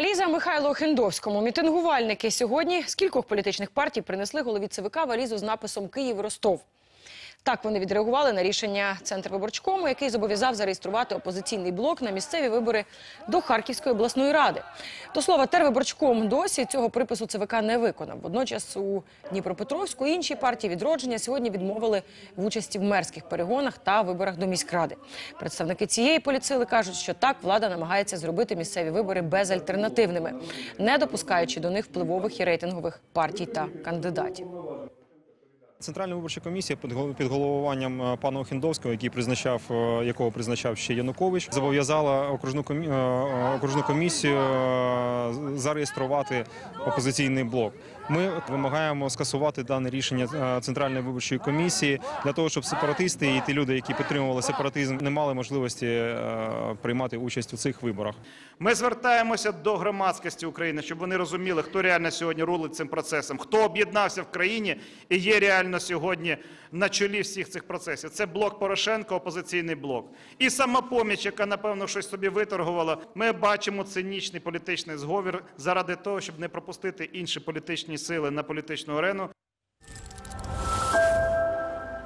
Валіза Михайло Хендовському. Мітингувальники сьогодні з кількох політичних партій принесли голові ЦВК валізу з написом Київ-Ростов. Так вони відреагували на рішення Центрвиборчкому, який зобов'язав зареєструвати опозиційний блок на місцеві вибори до Харківської обласної ради. До слова, Тервиборчком досі цього припису ЦВК не виконав. Водночас у Дніпропетровську інші партії відродження сьогодні відмовили в участі в мерських перегонах та виборах до міськради. Представники цієї поліцили кажуть, що так влада намагається зробити місцеві вибори безальтернативними, не допускаючи до них впливових і рейтингових партій та кандидатів. Центральна виборча комісія під головуванням е, пана Охендовського, який призначав, е, якого призначав ще Янукович, зобов'язала окружну комі- е, комісію зареєструвати опозиційний блок. Ми вимагаємо скасувати дане рішення Центральної виборчої комісії для того, щоб сепаратисти і ті люди, які підтримували сепаратизм, не мали можливості приймати участь у цих виборах. Ми звертаємося до громадськості України, щоб вони розуміли, хто реально сьогодні рулить цим процесом, хто об'єднався в країні і є реально сьогодні на чолі всіх цих процесів. Це блок Порошенко, опозиційний блок. І самопоміч, яка, напевно, щось собі виторгувала. Ми бачимо цинічний політичний зговір заради того, щоб не пропустити інші політичні сили на політичну арену.